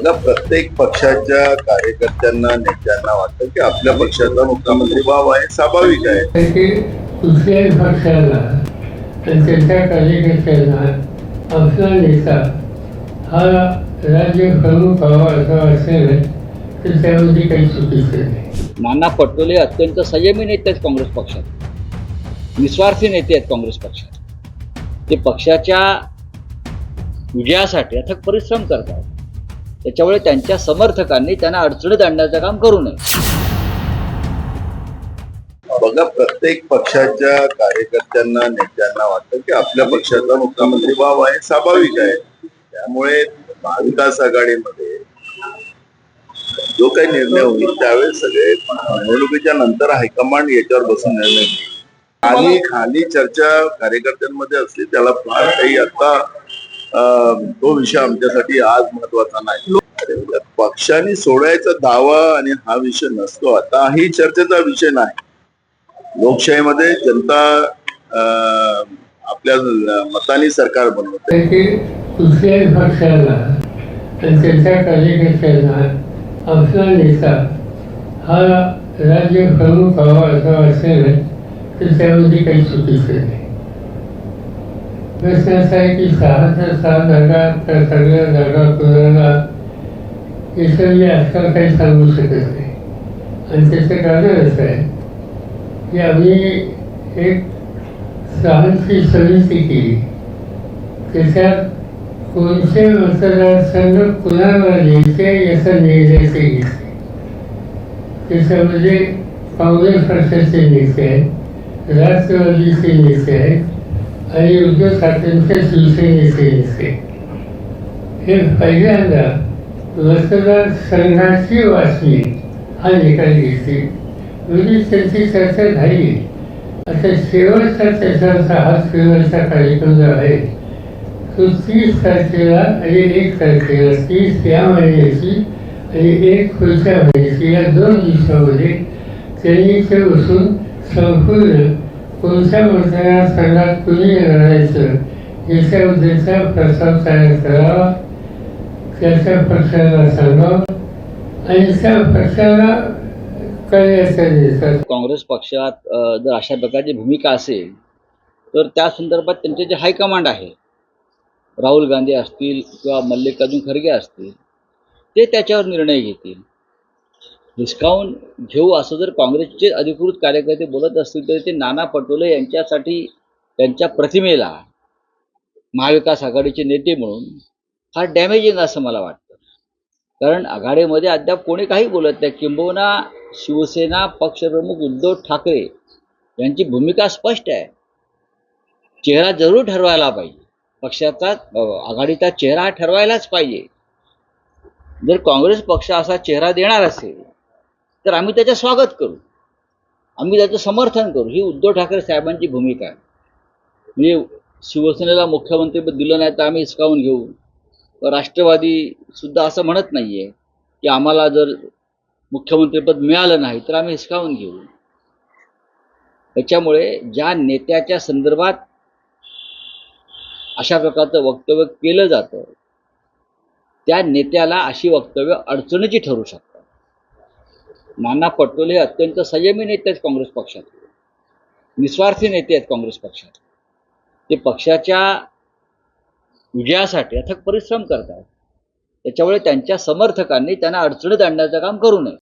बघा प्रत्येक पक्षाच्या कार्यकर्त्यांना नेत्यांना वाटतं की आपल्या पक्षाचा मुख्यमंत्री व्हावा हे स्वाभाविक आहे. कुठल्याही पक्षाला त्यांच्या कार्यकर्त्यांना आपला नेता हा राज्य प्रमुख व्हावा असं असेल तर त्यामध्ये काही चुकीचं नाही नाना पटोले अत्यंत संयमी नेते आहेत काँग्रेस पक्षात. निस्वार्थी नेते आहेत काँग्रेस पक्षात. ते पक्षाच्या विजयासाठी अथक परिश्रम करतात. त्याच्यामुळे त्यांच्या समर्थकांनी त्यांना अडचणीत आणण्याचं काम करू नये. बघा प्रत्येक पक्षाच्या कार्यकर्त्यांना नेत्यांना वाटतं की आपल्या पक्षाचा मुख्यमंत्री बाब आहे स्वाभाविक आहे. त्यामुळे महाविकास आघाडीमध्ये जो काही निर्णय होईल त्यावेळेस सगळे निवडणुकीच्या नंतर हायकमांड याच्यावर बसून निर्णय घेईल. खाली खाली चर्चा कार्यकर्त्यांमध्ये असली त्याला फार काही आता तो विषय आमच्यासाठी आज महत्त्वाचा नाही. पक्षाने सोडायचा दावा आणि हा विषय नसतो. आता ही चर्चेचा विषय नाही. लोकशाहीमध्ये जनता अं, आपल्या मताने सरकार बनवते. दुसऱ्या कुठल्याही पक्षाला आणि त्यांच्या कार्यकर्त्यांना आपला नेता हा राज्य प्रमुख व्हावा असं असेल तर त्यामध्ये काही चुकीचं नाही। प्रश्न असा आहे की सहा सहा जागा त्या सगळ्या जागा कुणाला मी आजकाल काही सांगू शकत नाही आणि त्याचं कारण असं आहे की आम्ही एक सहाची समिती केली त्याच्यात कोणते मतदारसंघ कुणाला द्यायचे याचा निर्णय ते घेतले त्याच्यामध्ये काँग्रेस पक्षाचे नेते आहेत राष्ट्रवादीचे नेते आहेत. आणि उद्धव ठाकरेंच्या शिवसेनेचे नेते हे पहिल्यांदा मतदारसंघाची वाचणी हा निकाल घेतली म्हणजे त्यांची चर्चा झाली आता शेवटचा हा शेवटचा कार्यक्रम जो आहे तो तीस तारखेला आणि एक तारखेला तीस या महिन्याची आणि एक पुढच्या महिन्याची या दोन दिवसामध्ये त्यांनी ते बसून संपूर्ण कोणत्या मतदारसंघात कुणी घालायचं याच्या याच्याबद्दलचा प्रस्ताव तयार करावा त्याच्या पक्षाला सांगावं आणि त्या पक्षाला काँग्रेस पक्षात जर अशा प्रकारची भूमिका असेल तर त्या संदर्भात त्यांचे जे हायकमांड आहे राहुल गांधी असतील किंवा मल्लिकार्जुन खरगे असतील ते त्याच्यावर निर्णय घेतील. हिसकावून घेऊ असं जर काँग्रेसचे अधिकृत कार्यकर्ते बोलत असतील तर ते नाना पटोले यांच्यासाठी त्यांच्या प्रतिमेला महाविकास आघाडीचे नेते म्हणून फार डॅमेजिंग असं मला वाटतं. कारण आघाडीमध्ये अद्याप कोणी काही बोलत नाही. किंबहुना शिवसेना पक्षप्रमुख उद्धव ठाकरे यांची भूमिका स्पष्ट आहे. चेहरा जरूर ठरवायला पाहिजे. पक्षाचा आघाडीचा चेहरा ठरवायलाच पाहिजे. जर काँग्रेस पक्ष असा चेहरा देणार असेल तर आम्ही त्याचं स्वागत करू. आम्ही त्याचं समर्थन करू. ही उद्धव ठाकरे साहेबांची भूमिका आहे. म्हणजे शिवसेनेला मुख्यमंत्रीपद दिलं नाही तर आम्ही हिसकावून घेऊ. राष्ट्रवादी सुद्धा असं म्हणत नाही आहे की आम्हाला जर मुख्यमंत्रीपद मिळालं नाही तर आम्ही हिसकावून घेऊ. त्याच्यामुळे ज्या नेत्याच्या संदर्भात अशा प्रकारचं वक्तव्य केलं जातं त्या नेत्याला अशी वक्तव्य अडचणीची ठरू शकतात नाना पटोले हे अत्यंत संयमी नेते आहेत काँग्रेस पक्षात. निस्वार्थी नेते आहेत काँग्रेस पक्षात. ते पक्षाच्या विजयासाठी अथक परिश्रम करतात. त्याच्यामुळे त्यांच्या समर्थकांनी त्यांना अडचणीत आणण्याचं काम करू नये.